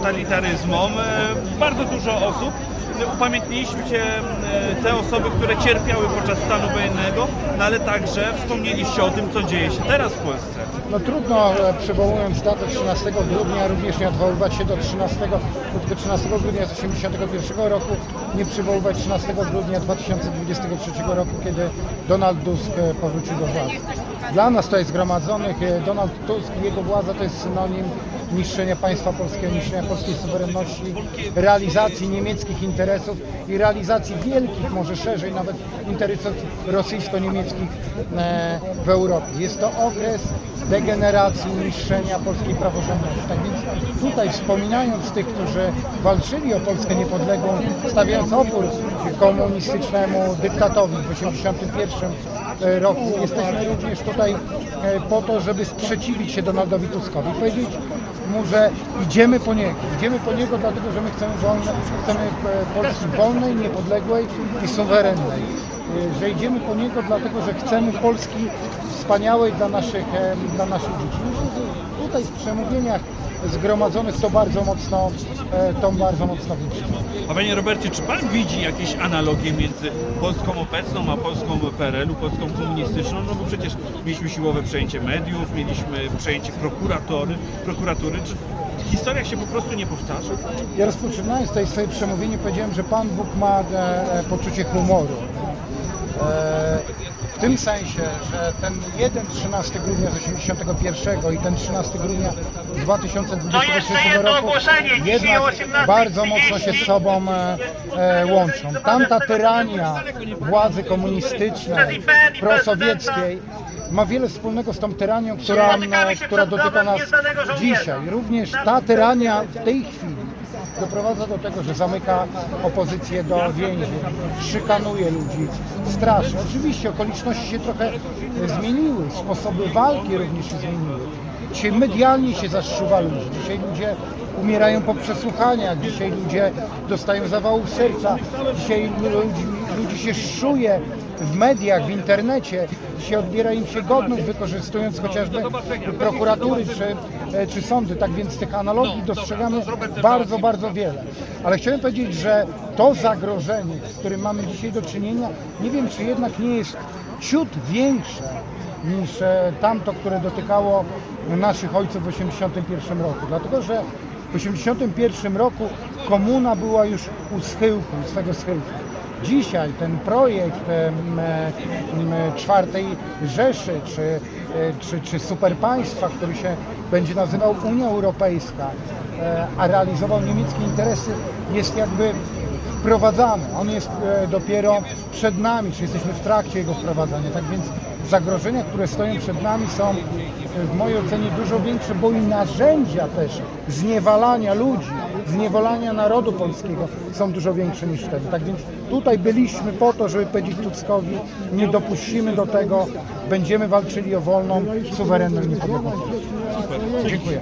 totalitaryzmom. E, Bardzo dużo osób. Upamiętniliście te osoby, które cierpiały podczas stanu wojennego, no ale także wspomnieliście o tym, co dzieje się teraz w Polsce. No trudno e, przywołując datę 13 grudnia również nie odwoływać się do 13, do tego 13 grudnia z 1981 roku, nie przywoływać 13 grudnia 2023 roku, kiedy Donald Tusk e, powrócił do władzy. Dla nas to jest zgromadzonych, Donald Tusk i jego władza to jest synonim niszczenia państwa polskiego, niszczenia polskiej suwerenności, realizacji niemieckich interesów i realizacji wielkich, może szerzej nawet interesów rosyjsko-niemieckich e, w Europie. Jest to okres degeneracji, niszczenia polskiej praworządności. Tak więc tutaj wspominając tych, którzy walczyli o Polskę niepodległą, stawiając opór komunistycznemu dyktatowi w 1981 roku, jesteśmy również tutaj e, po to, żeby sprzeciwić się Donaldowi Tuskowi, powiedzieć mu, że idziemy po niego. Idziemy po niego dlatego, że my chcemy, wolne, chcemy e, Polski wolnej, niepodległej i suwerennej. E, Że idziemy po niego dlatego, że chcemy Polski wspaniałej dla naszych, e, dla naszych dzieci. Tutaj w przemówieniach zgromadzonych to bardzo mocno, e, to bardzo mocno widzi. A panie Robercie, czy pan widzi jakieś analogie między Polską obecną a Polską PRL-u, Polską komunistyczną? No bo przecież mieliśmy siłowe przejęcie mediów, mieliśmy przejęcie prokuratory, prokuratury. Czy historia się po prostu nie powtarza? Ja rozpoczynając tutaj swoje przemówienie powiedziałem, że Pan Bóg ma e, e, poczucie humoru. E, w tym sensie, że ten jeden 13 grudnia z 81 i ten 13 grudnia To 2023 jeszcze jedno roku jednak o 18:30 bardzo mocno się z sobą e, e, łączą. Tamta tyrania władzy komunistycznej, prosowieckiej ma wiele wspólnego z tą tyranią, która, która dotyka nas dzisiaj. Również ta tyrania w tej chwili doprowadza do tego, że zamyka opozycję do więzień, szykanuje ludzi, straszy. Oczywiście okoliczności się trochę zmieniły, sposoby walki również się zmieniły. Dzisiaj medialnie się zaszczuwa ludzi, dzisiaj ludzie umierają po przesłuchaniach, dzisiaj ludzie dostają zawałów serca, dzisiaj ludzi, ludzi się szuje w mediach, w internecie, dzisiaj odbiera im się godność, wykorzystując chociażby prokuratury czy, e, czy sądy. Tak więc tych analogii dostrzegamy bardzo, bardzo wiele. Ale chciałem powiedzieć, że to zagrożenie, z którym mamy dzisiaj do czynienia, nie wiem, czy jednak nie jest ciut większe niż e, tamto, które dotykało naszych ojców w 1981 roku. Dlatego, że w 1981 roku komuna była już u schyłku, u swego schyłku. Dzisiaj ten projekt czwartej Rzeszy czy, e, czy, czy superpaństwa, który się będzie nazywał Unia Europejska, e, a realizował niemieckie interesy, jest jakby wprowadzany. On jest e, dopiero przed nami, czy jesteśmy w trakcie jego wprowadzania. Tak więc zagrożenia, które stoją przed nami są e, w mojej ocenie dużo większe, bo i narzędzia też zniewalania ludzi, zniewalania narodu polskiego są dużo większe niż wtedy. Tak więc tutaj byliśmy po to, żeby powiedzieć Tuskowi, nie dopuścimy do tego, będziemy walczyli o wolną, suwerenną Polskę. Dziękuję.